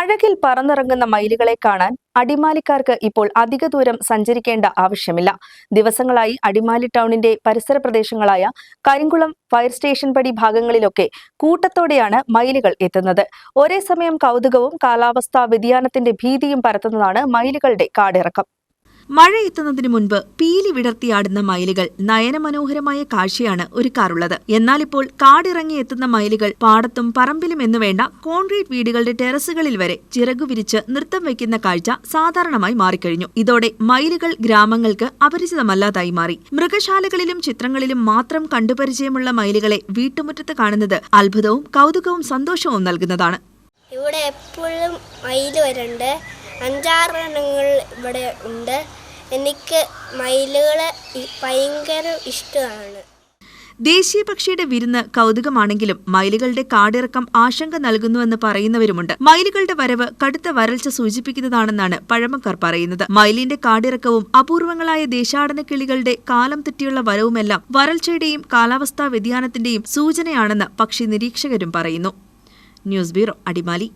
അഴകിൽ പറന്നിറങ്ങുന്ന മയിലുകളെ കാണാൻ അടിമാലിക്കാർക്ക് ഇപ്പോൾ അധിക ദൂരം സഞ്ചരിക്കേണ്ട ആവശ്യമില്ല. ദിവസങ്ങളായി അടിമാലി ടൗണിന്റെ പരിസര പ്രദേശങ്ങളായ കരിങ്കുളം ഫയർ സ്റ്റേഷൻ പടി ഭാഗങ്ങളിലൊക്കെ കൂട്ടത്തോടെയാണ് മയിലുകൾ എത്തുന്നത്. ഒരേ സമയം കൗതുകവും കാലാവസ്ഥാ വ്യതിയാനത്തിന്റെ ഭീതിയും പരത്തുന്നതാണ് മയിലുകളുടെ കാടിറക്കം. മഴ എത്തുന്നതിന് മുൻപ് പീലി വിടർത്തിയാടുന്ന മയിലുകൾ നയനമനോഹരമായ കാഴ്ചയാണ് ഒരുക്കാറുള്ളത്. എന്നാൽ ഇപ്പോൾ കാടിറങ്ങി എത്തുന്ന മയിലുകൾ പാടത്തും പറമ്പിലും എന്നുവേണ്ട കോൺക്രീറ്റ് വീടുകളുടെ ടെറസുകളിൽ വരെ ചിറകു വിരിച്ച് നൃത്തം വയ്ക്കുന്ന കാഴ്ച സാധാരണമായി മാറിക്കഴിഞ്ഞു. ഇതോടെ മയിലുകൾ ഗ്രാമങ്ങൾക്ക് അപരിചിതമല്ലാതായി മാറി. മൃഗശാലകളിലും ചിത്രങ്ങളിലും മാത്രം കണ്ടുപരിചയമുള്ള മയിലുകളെ വീട്ടുമുറ്റത്ത് കാണുന്നത് അത്ഭുതവും കൗതുകവും സന്തോഷവും നൽകുന്നതാണ്. ഇവിടെ എപ്പോഴും മയിൽ വരുന്നുണ്ട് അഞ്ചാറ് എണ്ണങ്ങൾ ഇവിടെ ഉണ്ട്. എനിക്ക് മയിലുകളെ ഭയങ്കര ഇഷ്ടമാണ്. ദേശീയ പക്ഷിയുടെ വിരുന്ന് കൗതുകമാണെങ്കിലും മയിലുകളുടെ കാടിറക്കം ആശങ്ക നൽകുന്നുവെന്ന് പറയുന്നവരുമുണ്ട്. മയിലുകളുടെ വരവ് കടുത്ത വരൾച്ച സൂചിപ്പിക്കുന്നതാണെന്നാണ് പഴമക്കാർ പറയുന്നത്. മയിലിന്റെ കാടിറക്കവും അപൂർവങ്ങളായ ദേശാടന കിളികളുടെ കാലം തെറ്റിയുള്ള വരവുമെല്ലാം വരൾച്ചയുടെയും കാലാവസ്ഥാ വ്യതിയാനത്തിന്റെയും സൂചനയാണെന്ന് പക്ഷി നിരീക്ഷകരും പറയുന്നു. News bureau Adimali.